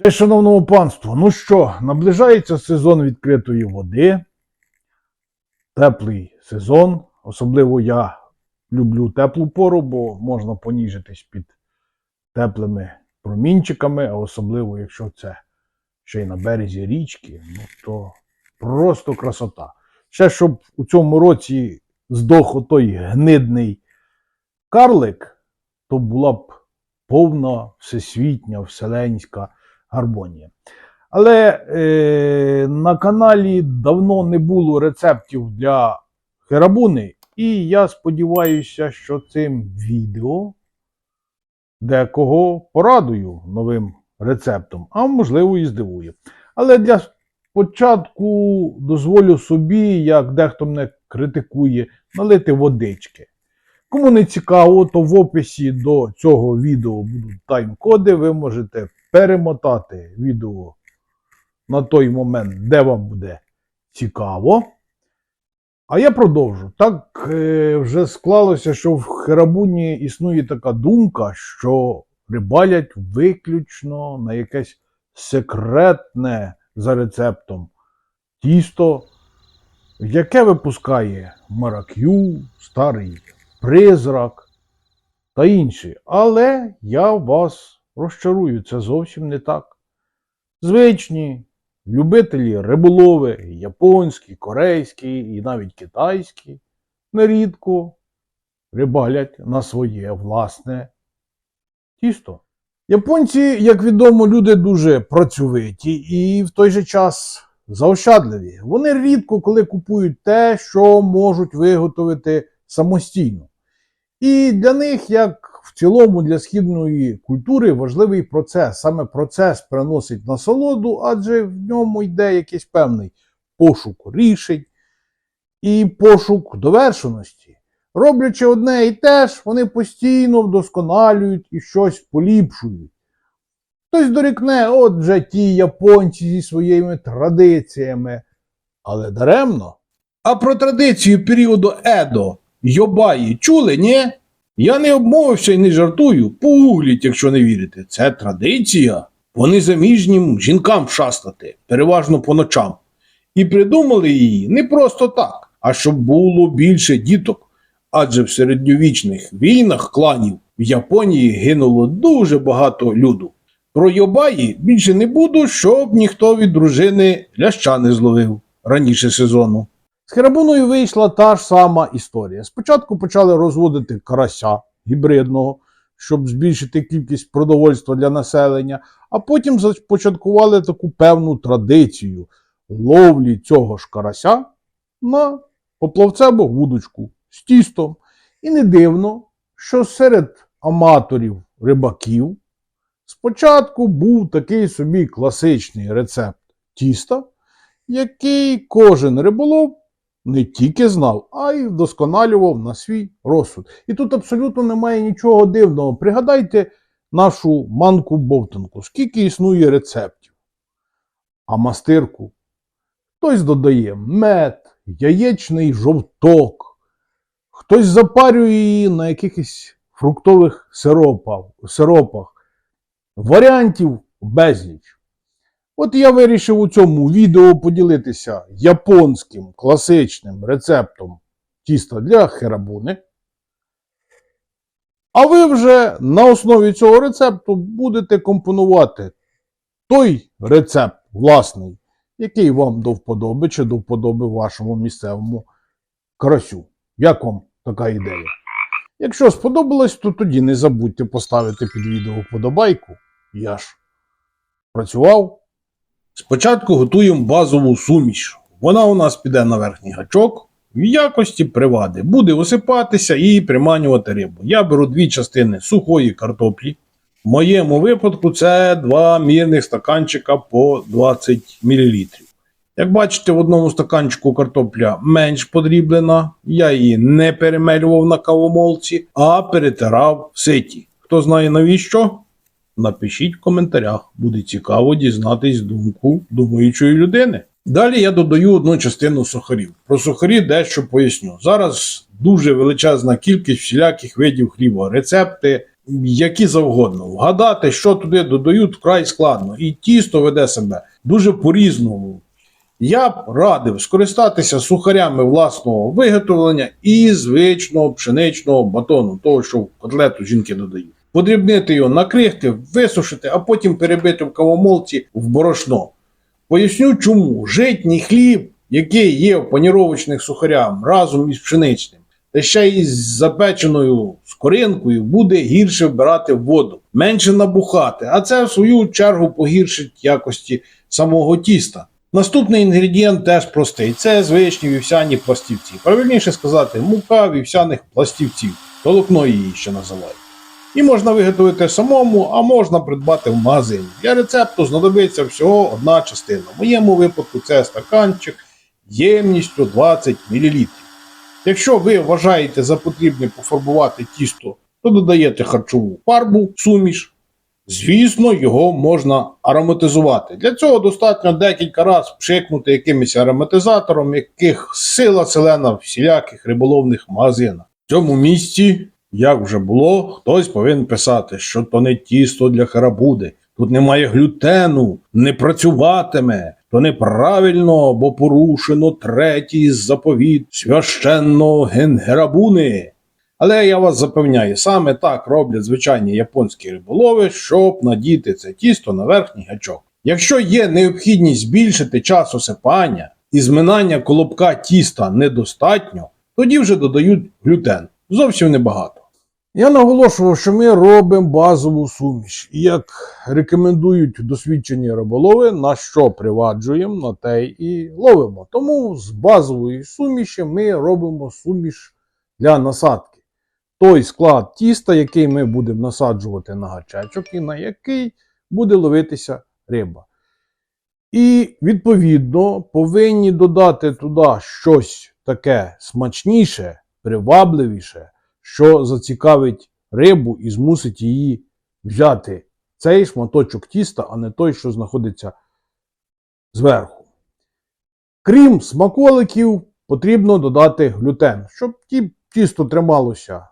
Ще, шановному панству, ну що, наближається сезон відкритої води. Теплий сезон. Особливо я люблю теплу пору, бо можна поніжитись під теплими промінчиками, а особливо, якщо це ще й на березі річки, ну то просто красота. Ще щоб у цьому році здох отой гнидний карлик, то була б повна всесвітня, вселенська гармонія. Але е, на каналі давно не було рецептів для херабуни, і я сподіваюся, що цим відео декого порадую новим рецептом, а можливо і здивую. Але для початку дозволю собі, як дехто мене критикує, налити водички. Кому не цікаво, то в описі до цього відео будуть тайм-коди. Ви можете перемотати відео на той момент, де вам буде цікаво. А я продовжу. Так е, вже склалося, що в Херабуні існує така думка, що рибалять виключно на якесь секретне за рецептом тісто, яке випускає марак'ю, старий призрак та інші. Але я вас розчарую, це зовсім не так. Звичні любителі риболови, японські, корейські і навіть китайські, нерідко рибалять на своє власне тісто. Японці, як відомо, люди дуже працьовиті і в той же час заощадливі. Вони рідко коли купують те, що можуть виготовити самостійно. І для них, як в цілому для східної культури, важливий процес. Саме процес приносить насолоду, адже в ньому йде якийсь певний пошук рішень і пошук довершеності. Роблячи одне і те ж, вони постійно вдосконалюють і щось поліпшують. Хтось дорікне, от вже ті японці зі своїми традиціями, але даремно. А про традицію періоду Едо Йобаї чули, ні? Я не обмовився і не жартую. Погугліть, якщо не вірите. Це традиція. Вони заміжнім жінкам шастати, переважно по ночам. І придумали її не просто так, а щоб було більше діток. Адже в середньовічних війнах кланів в Японії гинуло дуже багато люду. Про Йобаї більше не буду, щоб ніхто від дружини ляща не зловив раніше сезону. З Херабуною вийшла та ж сама історія. Спочатку почали розводити карася гібридного, щоб збільшити кількість продовольства для населення, а потім започаткували таку певну традицію ловлі цього ж карася на поплавцеву вудочку з тістом. І не дивно, що серед аматорів рибаків спочатку був такий собі класичний рецепт тіста, який кожен риболов не тільки знав, а й вдосконалював на свій розсуд. І тут абсолютно немає нічого дивного. Пригадайте нашу манку бовтанку, скільки існує рецептів. А мастирку хтось додає мед, яєчний жовток, хтось запарює її на якихось фруктових сиропах. Варіантів безліч. От я вирішив у цьому відео поділитися японським класичним рецептом тіста для херабуни. А ви вже на основі цього рецепту будете компонувати той рецепт власний, який вам до вподоби чи до вподоби вашому місцевому карасю. Як вам така ідея? Якщо сподобалось, то тоді не забудьте поставити під відео вподобайку. Я ж працював. Спочатку готуємо базову суміш. Вона у нас піде на верхній гачок в якості привади. Буде осипатися і приманювати рибу. Я беру дві частини сухої картоплі. В моєму випадку це два мірних стаканчика по 20 мл. Як бачите, в одному стаканчику картопля менш подріблена. Я її не перемелював на кавомолці, а перетирав в ситі. Хто знає навіщо? Напишіть в коментарях, буде цікаво дізнатись думку думаючої людини. Далі я додаю одну частину сухарів. Про сухарі дещо поясню. Зараз дуже величезна кількість всіляких видів хліба, рецепти які завгодно. Вгадати, що туди додають, вкрай складно. І тісто веде себе дуже по-різному. Я б радив скористатися сухарями власного виготовлення і звичного пшеничного батону, того, що в котлету жінки додають. Подрібнити його на крихти, висушити, а потім перебити в кавомолці в борошно. Поясню чому. Житній хліб, який є в паніровочних сухарях разом із пшеничним, та ще й з запеченою скоринкою буде гірше вбирати воду, менше набухати, а це в свою чергу погіршить якості самого тіста. Наступний інгредієнт теж простий: це звичні вівсяні пластівці. Правильніше сказати, мука вівсяних пластівців. Толокно її ще називають. І можна виготовити самому, а можна придбати в магазині. Для рецепту знадобиться всього одна частина. В моєму випадку це стаканчик ємністю 20 мл. Якщо ви вважаєте за потрібне пофарбувати тісто, то додаєте харчову фарбу, суміш. Звісно, його можна ароматизувати. Для цього достатньо декілька разів пшикнути якимось ароматизатором, яких сила селена в всіляких риболовних магазинах. В цьому місці, як вже було, хтось повинен писати, що то не тісто для харабуди. Тут немає глютену, не працюватиме, то неправильно, бо порушено третій заповіт священного генгерабуни. Але я вас запевняю, саме так роблять звичайні японські риболови, щоб надіти це тісто на верхній гачок. Якщо є необхідність збільшити час осипання і зминання колобка тіста недостатньо, тоді вже додають глютен. Зовсім небагато. Я наголошував, що ми робимо базову суміш. І як рекомендують досвідчені риболови, на що приваджуємо, на те і ловимо. Тому з базової суміші ми робимо суміш для насадки. Той склад тіста, який ми будемо насаджувати на гачечок, і на який буде ловитися риба. І відповідно повинні додати туди щось таке смачніше, привабливіше що зацікавить рибу і змусить її взяти цей шматочок тіста, а не той, що знаходиться зверху. Крім смаколиків, потрібно додати глютен, щоб ті тісто трималося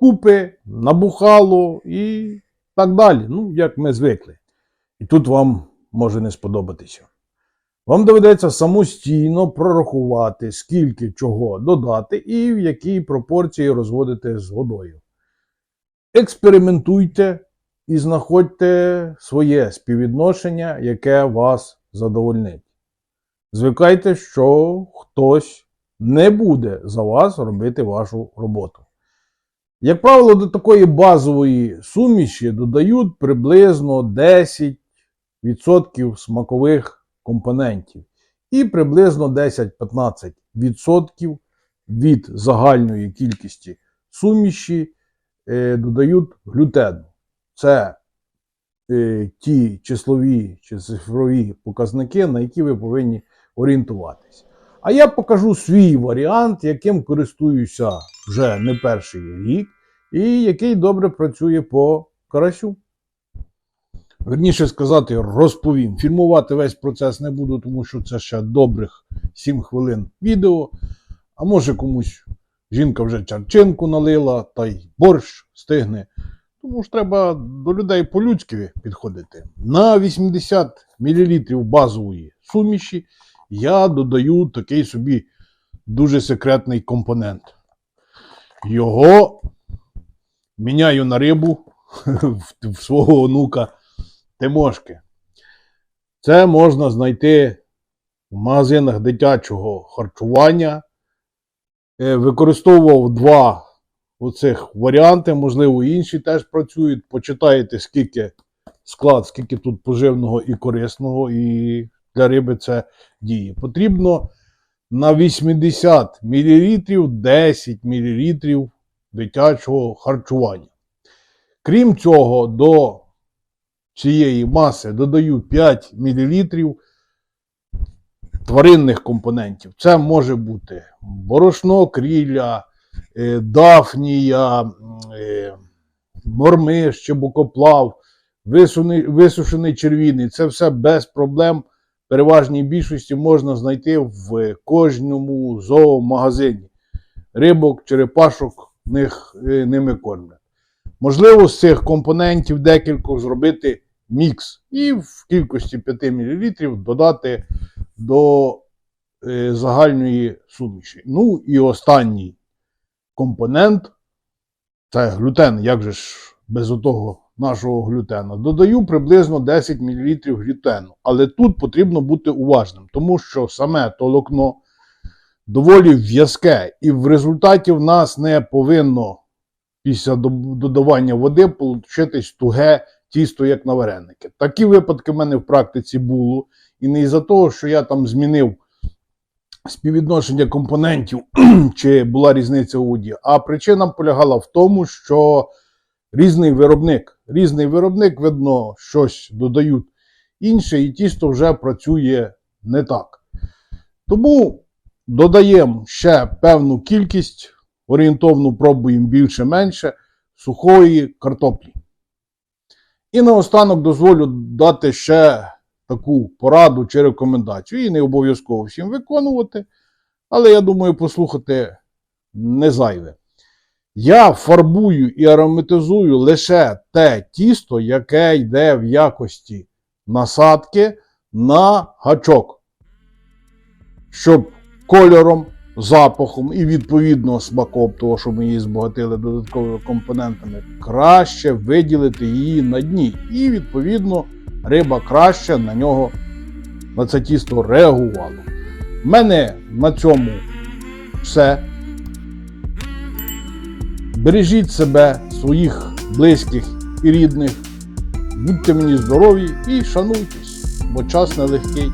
купи, набухало і так далі. Ну, як ми звикли. І тут вам може не сподобатися. Вам доведеться самостійно прорахувати, скільки чого додати і в якій пропорції розводити з водою. Експериментуйте і знаходьте своє співвідношення, яке вас задовольнить. Звикайте, що хтось не буде за вас робити вашу роботу. Як правило, до такої базової суміші додають приблизно 10% смакових компонентів і приблизно 10-15% від загальної кількості суміші е, додають глютену. Це е, ті числові чи цифрові показники, на які ви повинні орієнтуватись. А я покажу свій варіант, яким користуюся вже не перший рік, і який добре працює по карасю. Верніше сказати, розповім. Фільмувати весь процес не буду, тому що це ще добрих 7 хвилин відео. А може комусь жінка вже чарчинку налила, та й борщ стигне. Тому ж треба до людей по-людськи підходити. На 80 мл базової суміші я додаю такий собі дуже секретний компонент. Його міняю на рибу в свого онука. Тимошки. Це можна знайти в магазинах дитячого харчування. Е, Використовував два оцих варіанти, можливо, інші теж працюють. Почитаєте, скільки склад, скільки тут поживного і корисного, і для риби це діє. Потрібно на 80 мл 10 мл дитячого харчування. Крім цього, до цієї маси додаю 5 мл тваринних компонентів. Це може бути борошно, крілля, е, дафнія, е, мормиш, чебукоплав, висушений червіний. Це все без проблем. Переважній більшості можна знайти в кожному зоомагазині. Рибок, черепашок них, е, ними кормлять. Можливо, з цих компонентів декількох зробити мікс і в кількості 5 мл додати до е, загальної суміші. Ну і останній компонент це глютен. Як же ж без отого нашого глютена? Додаю приблизно 10 мл глютену. Але тут потрібно бути уважним, тому що саме толокно доволі в'язке, і в результаті в нас не повинно після додавання води получитись туге тісто, як на вареники. Такі випадки в мене в практиці було. І не із-за того, що я там змінив співвідношення компонентів, чи була різниця у воді, а причина полягала в тому, що різний виробник, різний виробник, видно, щось додають інше, і тісто вже працює не так. Тому додаємо ще певну кількість, орієнтовно пробуємо більше-менше сухої картоплі. І наостанок дозволю дати ще таку пораду чи рекомендацію. Її не обов'язково всім виконувати, але я думаю, послухати не зайве. Я фарбую і ароматизую лише те тісто, яке йде в якості насадки на гачок, щоб кольором, запахом і відповідно смаком, того, що ми її збагатили додатковими компонентами, краще виділити її на дні. І відповідно риба краще на нього, на це тісто реагувала. У мене на цьому все. Бережіть себе, своїх близьких і рідних. Будьте мені здорові і шануйтесь, бо час нелегкий.